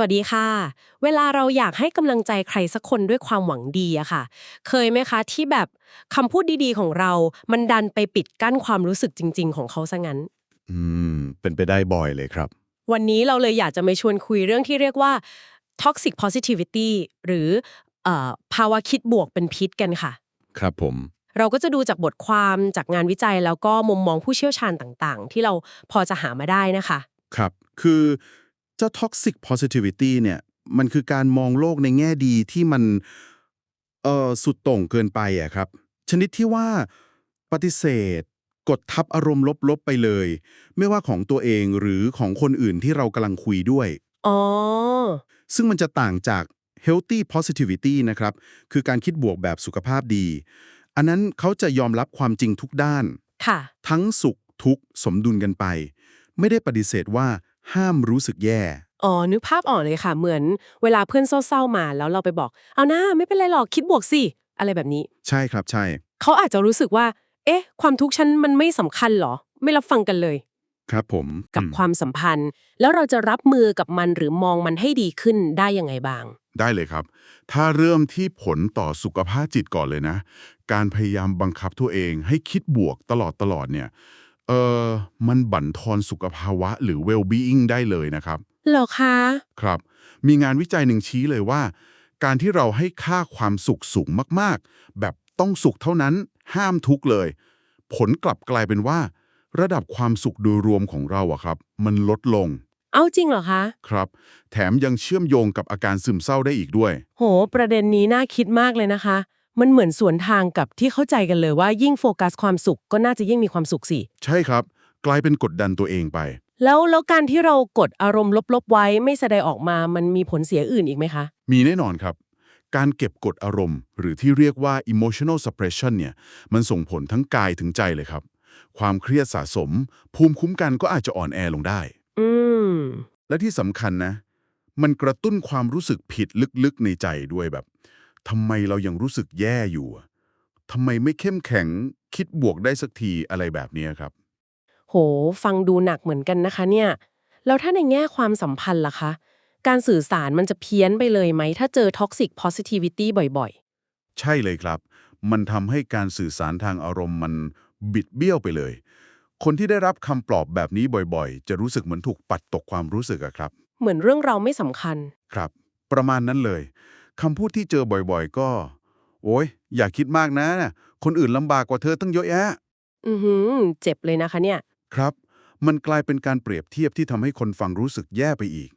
สวัสดีค่ะ เวลาเราอยากให้กำลังใจใครสักคนด้วยความหวังดีอะค่ะ เคยไหมคะที่แบบคำพูดดีๆของเรา มันดันไปปิดกั้นความรู้สึกจริง ๆ ของเขาซะงั้น อืม เป็นไปได้บ่อยเลยครับ วันนี้เราเลยอยากจะมาชวนคุยเรื่องที่เรียกว่า toxic positivity หรือเอ่อภาวะคิดบวกเป็นพิษกันค่ะ ครับผม เราก็จะดูจากบทความจากงานวิจัยแล้วก็มุมมองผู้เชี่ยวชาญต่างๆ ที่เราพอจะหามาได้นะคะ ครับ คือ เจ้า toxic positivity เนี่ยมันคือการมองโลกในแง่ดีที่มันเอ่อสุดโต่งเกินไปอะครับ ชนิดที่ว่าปฏิเสธ กดทับอารมณ์ลบๆไปเลย ไม่ว่าของตัวเองหรือของคนอื่นที่เรากำลังคุยด้วย อ๋อ ซึ่งมันจะต่างจาก healthy positivity นะครับ คือการคิดบวกแบบสุขภาพดี อันนั้นเขาจะยอมรับความจริงทุกด้าน ค่ะ ทั้งสุขทุกข์สมดุลกันไป ไม่ได้ปฏิเสธว่า ห้ามรู้สึกแย่ อ๋อ นึกภาพออกเลยค่ะ เหมือนเวลาเพื่อนเศร้าๆมาแล้วเราไปบอก เอาหน้าไม่เป็นไรหรอกคิดบวกสิ อะไรแบบนี้ ใช่ครับใช่ เขาอาจจะรู้สึกว่า เอ๊ะ ความทุกข์ฉันมันไม่สำคัญเหรอ ไม่รับฟังกันเลย ครับผมกับอืมความสัมพันธ์ แล้วเราจะรับมือกับมันหรือมองมันให้ดีขึ้นได้ยังไงบ้าง ได้เลยครับ ถ้าเริ่มที่ผลต่อสุขภาพจิตก่อนเลยนะ การพยายามบังคับตัวเองให้คิดบวกตลอดตลอดเนี่ย เออมันบั่นทอนสุขภาวะหรือ well-being ได้เลยนะครับ เหรอคะ ครับ มีงานวิจัยหนึ่งชี้เลยว่า การที่เราให้ค่าความสุขสูงมากๆ แบบต้องสุขเท่านั้นห้ามทุกข์เลย ผลกลับกลายเป็นว่า ระดับความสุขโดยรวมของเราอะครับ มันลดลงเอาจริงเหรอคะ ครับ แถมยังเชื่อมโยงกับอาการซึมเศร้าได้อีกด้วย โห ประเด็นนี้น่าคิดมากเลยนะคะ มันเหมือนสวนทางกับที่เข้าใจกันเลยว่ายิ่งโฟกัสความสุขก็น่าจะยิ่งมีความสุขสิ ใช่ครับ กลายเป็นกดดันตัวเองไป แล้วแล้วการที่เรากดอารมณ์ลบๆไว้ไม่แสดงออกมา มันมีผลเสียอื่นอีกไหมคะ มีแน่นอนครับ การเก็บกดอารมณ์ หรือที่เรียกว่า emotional suppression เนี่ย มันส่งผลทั้งกายถึงใจเลยครับ ความเครียดสะสม ภูมิคุ้มกันก็อาจจะอ่อนแอลงได้ อืม และที่สำคัญนะ มันกระตุ้นความรู้สึกผิดลึกๆในใจด้วยแบบ ทำไมเรายังรู้สึกแย่อยู่อะทำไมไม่เข้มแข็งคิดบวกได้สักทีอะไรแบบนี้ครับ โห ฟังดูหนักเหมือนกันนะคะเนี่ย แล้วถ้าในแง่ความสัมพันธ์ล่ะคะ การสื่อสารมันจะเพี้ยนไปเลยไหม ถ้าเจอ toxic positivity บ่อยใช่เลยครับ มันทำให้การสื่อสารทางอารมณ์มันบิดเบี้ยวไปเลย คนที่ได้รับคำปลอบแบบนี้บ่อยๆ จะรู้สึกเหมือนถูกปัดตกความรู้สึกอะครับๆเหมือนเรื่องเราไม่สำคัญ ครับ ประมาณนั้นเลย คำพูดที่เจอบ่อยๆ ก็ โอ้ยอย่าคิดมากนะ คนอื่นลำบากกว่าเธอตั้งเยอะแยะ อือหือ เจ็บเลยนะคะเนี่ย ครับ มันกลายเป็นการเปรียบเทียบที่ทำให้คนฟังรู้สึกแย่ไปอีก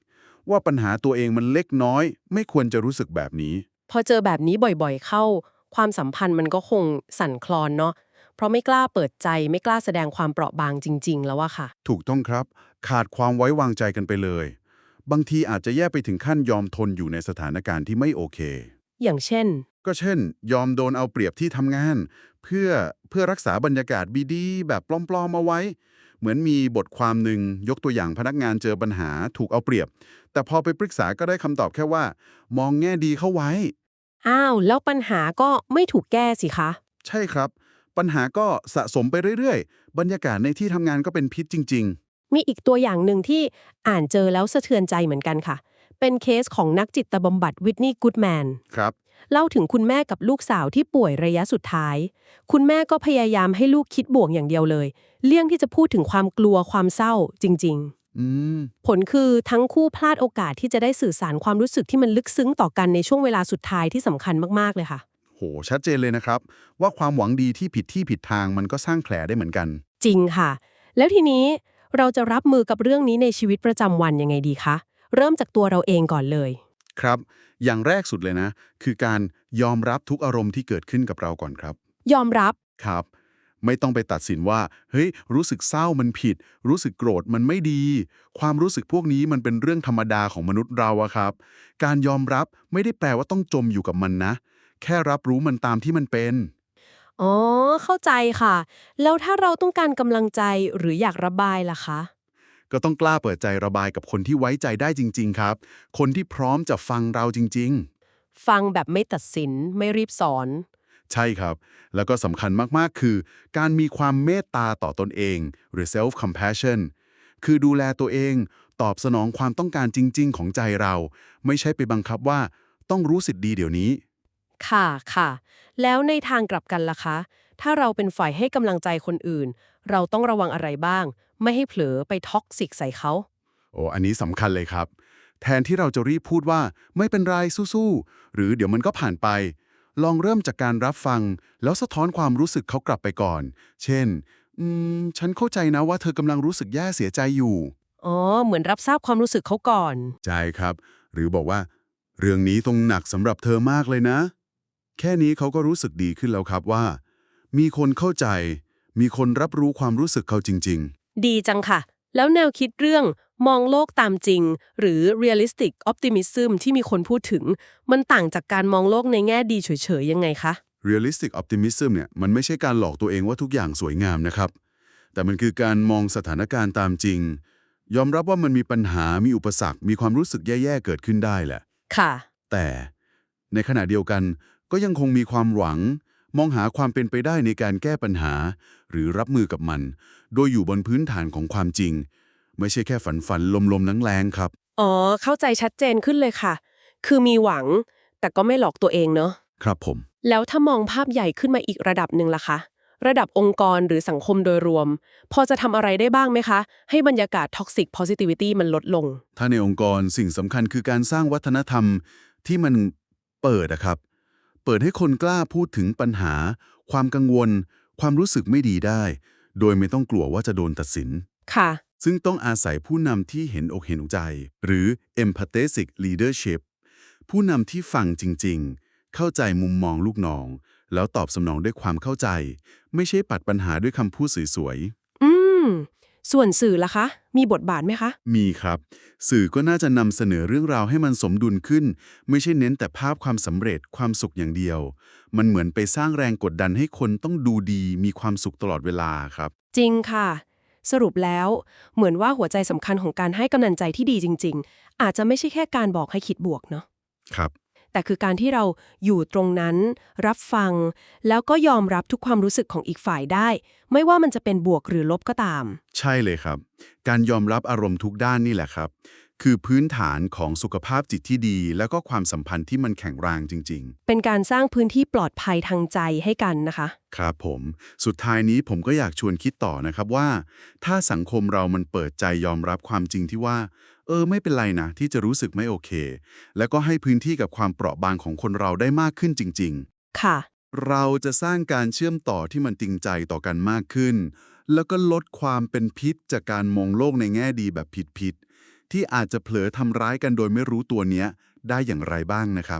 ว่าปัญหาตัวเองมันเล็กน้อย ไม่ควรจะรู้สึกแบบนี้ พอเจอแบบนี้บ่อยๆ เข้า ความสัมพันธ์มันก็คงสั่นคลอนเนาะเพราะไม่กล้าเปิดใจไม่กล้าแสดงความเปราะบางจริง ๆ แล้วอะค่ะ ถูกต้องครับ ขาดความไว้วางใจกันไปเลย บางทีอาจจะแย่ไปถึงขั้นยอมทนอยู่ในสถานการณ์ที่ไม่โอเค อย่างเช่น ก็เช่น ยอมโดนเอาเปรียบที่ทำงาน เพื่อเพื่อรักษาบรรยากาศดีๆแบบปลอมๆเอาไว้ เหมือนมีบทความหนึ่งยกตัวอย่างพนักงานเจอปัญหาถูกเอาเปรียบ แต่พอไปปรึกษาก็ได้คำตอบแค่ว่า มองแง่ดีเข้าไว้ อ้าว แล้วปัญหาก็ไม่ถูกแก้สิคะ ใช่ครับ ปัญหาก็สะสมไปเรื่อยๆ บรรยากาศในที่ทำงานก็เป็นพิษจริง มีอีกตัวอย่างหนึ่งที่อ่านเจอแล้วสะเทือนใจเหมือนกันค่ะ เป็นเคสของนักจิตบำบัดวิทนีย์กูดแมนๆครับเล่าถึงคุณแม่กับลูกสาวที่ป่วยระยะสุดท้าย คุณแม่ก็พยายามให้ลูกคิดบวกอย่างเดียวเลย เลี่ยงที่จะพูดถึงความกลัวความเศร้าจริงอืมๆผลคือทั้งคู่พลาดโอกาสที่จะได้สื่อสารความรู้สึกที่มันลึกซึ้งต่อกันในช่วงเวลาสุดท้ายที่สำคัญมากๆเลยค่ะ โห ชัดเจนเลยนะครับ ว่าความหวังดีที่ผิดที่ผิดทางมันก็สร้างแผลได้เหมือนกัน จริงค่ะ แล้วทีนี้ เราจะรับมือกับเรื่องนี้ในชีวิตประจำวันยังไงดีคะ เริ่มจากตัวเราเองก่อนเลย ครับ อย่างแรกสุดเลยนะ คือการยอมรับทุกอารมณ์ที่เกิดขึ้นกับเราก่อนครับ ยอมรับ ครับ ไม่ต้องไปตัดสินว่า เฮ้ย รู้สึกเศร้ามันผิด รู้สึกโกรธมันไม่ดี ความรู้สึกพวกนี้มันเป็นเรื่องธรรมดาของมนุษย์เราอะครับ การยอมรับไม่ได้แปลว่าต้องจมอยู่กับมันนะ แค่รับรู้มันตามที่มันเป็น อ๋อ เข้าใจค่ะ แล้วถ้าเราต้องการกำลังใจหรืออยากระบายล่ะคะ ก็ต้องกล้าเปิดใจระบายกับคนที่ไว้ใจได้จริง ๆ ครับ คนที่พร้อมจะฟังเราจริงๆฟังแบบไม่ตัดสินไม่รีบสอนใช่ครับ แล้วก็สำคัญมากๆ คือ การมีความเมตตาต่อตนเอง หรือ self compassion คือดูแลตัวเอง ตอบสนองความต้องการจริง ๆ ของใจเรา ไม่ใช่ไปบังคับว่า ต้องรู้สึกดีเดี๋ยวนี้ ค่ะค่ะ แล้วในทางกลับกันล่ะคะ ถ้าเราเป็นฝ่ายให้กำลังใจคนอื่น เราต้องระวังอะไรบ้าง ไม่ให้เผลอไปท็อกซิกใส่เขา โอ้อันนี้สำคัญเลยครับ แทนที่เราจะรีบพูดว่าไม่เป็นไรสู้ๆ หรือเดี๋ยวมันก็ผ่านไป ลองเริ่มจากการรับฟัง แล้วสะท้อนความรู้สึกเขากลับไปก่อน เช่น อืม ฉันเข้าใจนะว่าเธอกำลังรู้สึกแย่เสียใจอยู่ อ๋อ เหมือนรับทราบความรู้สึกเขาก่อน ใช่ครับ หรือบอกว่า เรื่องนี้ต้องหนักสำหรับเธอมากเลยนะ แค่นี้เขาก็รู้สึกดีขึ้นแล้วครับว่า มีคนเข้าใจ มีคนรับรู้ความรู้สึกเขาจริง ดีจังค่ะ แล้วแนวคิดเรื่องมองโลกตามจริง หรือ realistic optimism ที่มีคนพูดถึง มันต่างจากการมองโลกในแง่ดีเฉยๆ ยังไงคะ ๆ realistic optimism เนี่ยมันไม่ใช่การหลอกตัวเองว่าทุกอย่างสวยงามนะครับ แต่มันคือการมองสถานการณ์ตามจริง ยอมรับว่ามันมีปัญหามีอุปสรรค มีความรู้สึกแย่ๆเกิดขึ้นได้แหละ ค่ะ แต่ในขณะเดียวกัน ก็ยังคงมีความหวัง มองหาความเป็นไปได้ในการแก้ปัญหา หรือรับมือกับมัน โดยอยู่บนพื้นฐานของความจริง ไม่ใช่แค่ฝันฝันลมลมๆแรงๆครับ อ๋อ เข้าใจชัดเจนขึ้นเลยค่ะ คือมีหวัง แต่ก็ไม่หลอกตัวเองเนอะครับผม แล้วถ้ามองภาพใหญ่ขึ้นมาอีกระดับหนึ่งล่ะคะระดับองค์กรหรือสังคมโดยรวม พอจะทำอะไรได้บ้างไหมคะ ให้บรรยากาศ toxic positivity มันลดลง ถ้าในองค์กรสิ่งสำคัญคือการสร้างวัฒนธรรมที่มันเปิดนะครับ เปิดให้คนกล้าพูดถึงปัญหา ความกังวล ความรู้สึกไม่ดีได้ โดยไม่ต้องกลัวว่าจะโดนตัดสิน ค่ะ ซึ่งต้องอาศัยผู้นำที่เห็นอกเห็นใจ หรือ empathetic leadership ผู้นำที่ฟังจริง ๆ เข้าใจมุมมองลูกน้อง แล้วตอบสนองด้วยความเข้าใจ ไม่ใช่ปัดปัญหาด้วยคำพูดสวยอืม ส่วนสื่อล่ะคะ มีบทบาทไหมคะๆมีครับ สื่อก็น่าจะนำเสนอเรื่องราวให้มันสมดุลขึ้น ไม่ใช่เน้นแต่ภาพความสำเร็จความสุขอย่างเดียว มันเหมือนไปสร้างแรงกดดันให้คนต้องดูดีมีความสุขตลอดเวลาครับ จริงค่ะ สรุปแล้วเหมือนว่าหัวใจสำคัญของการให้กำลังใจที่ดีจริง ๆ อาจจะไม่ใช่แค่การบอกให้คิดบวกเนาะ ครับ แต่คือการที่เราอยู่ตรงนั้น รับฟัง แล้วก็ยอมรับทุกความรู้สึกของอีกฝ่ายได้ ไม่ว่ามันจะเป็นบวกหรือลบก็ตาม ใช่เลยครับ การยอมรับอารมณ์ทุกด้านนี่แหละครับ คือพื้นฐานของสุขภาพจิตที่ดี แล้วก็ความสัมพันธ์ที่มันแข็งแรงจริงเป็นการสร้างพื้นที่ปลอดภัยทางใจให้กันนะคะๆครับผม สุดท้ายนี้ผมก็อยากชวนคิดต่อนะครับว่า ถ้าสังคมเรามันเปิดใจยอมรับความจริงที่ว่า เออ ไม่เป็นไรนะ ที่จะรู้สึกไม่โอเค แล้วก็ให้พื้นที่กับความเปราะบางของคนเราได้มากขึ้นจริง ๆ ค่ะ เราจะสร้างการเชื่อมต่อที่มันจริงใจต่อกันมากขึ้น แล้วก็ลดความเป็นพิษจากการมองโลกในแง่ดีแบบผิดๆ ที่อาจจะเผลอทำร้ายกันโดยไม่รู้ตัวเนี้ยได้อย่างไรบ้างนะครับ